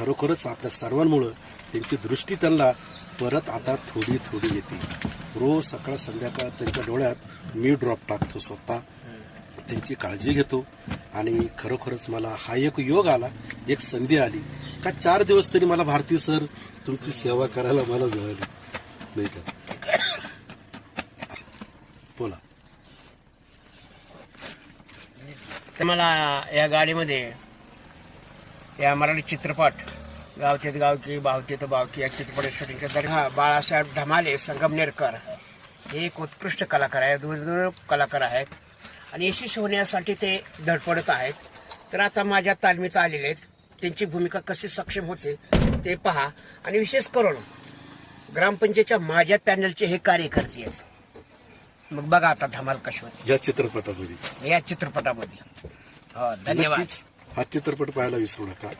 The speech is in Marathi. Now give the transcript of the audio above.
खरोखरच आपल्या सर्वांमुळं त्यांची दृष्टी त्यांना परत आता थोडी थोडी येते. रोज सकाळ संध्याकाळ त्यांच्या डोळ्यात मी ड्रॉप टाकतो स्वतः. त्यांची काळजी घेतो. आणि खरोखरच मला हा एक योग आला एक संधी आली. का चार दिवस तरी मला भारती सर तुमची सेवा करायला मला मिळाली नाही. का? बोला. तर मला या गाडीमध्ये या मराठी चित्रपट गावचे गावकी भावते तर बावकी या चित्रपट शूटिंग करताना हा बाळासाहेब धमाले संगमनेरकर हे एक उत्कृष्ट कलाकार आहेत दूरदूर कलाकार आहेत. आणि यशस्वी होण्यासाठी ते धडपडत आहेत. तर आता माझ्या तालमीत आलेले आहेत. त्यांची भूमिका कशी सक्षम होते ते पहा. आणि विशेष करून ग्रामपंचायतच्या माझ्या पॅनलचे हे कार्यकर्ते आहेत. मग बघा आता धमाल कशी होते. या चित्रपटामध्ये. या चित्रपटामध्ये. हो धन्यवाद. हा चित्रपट पाहायला विसरू नका.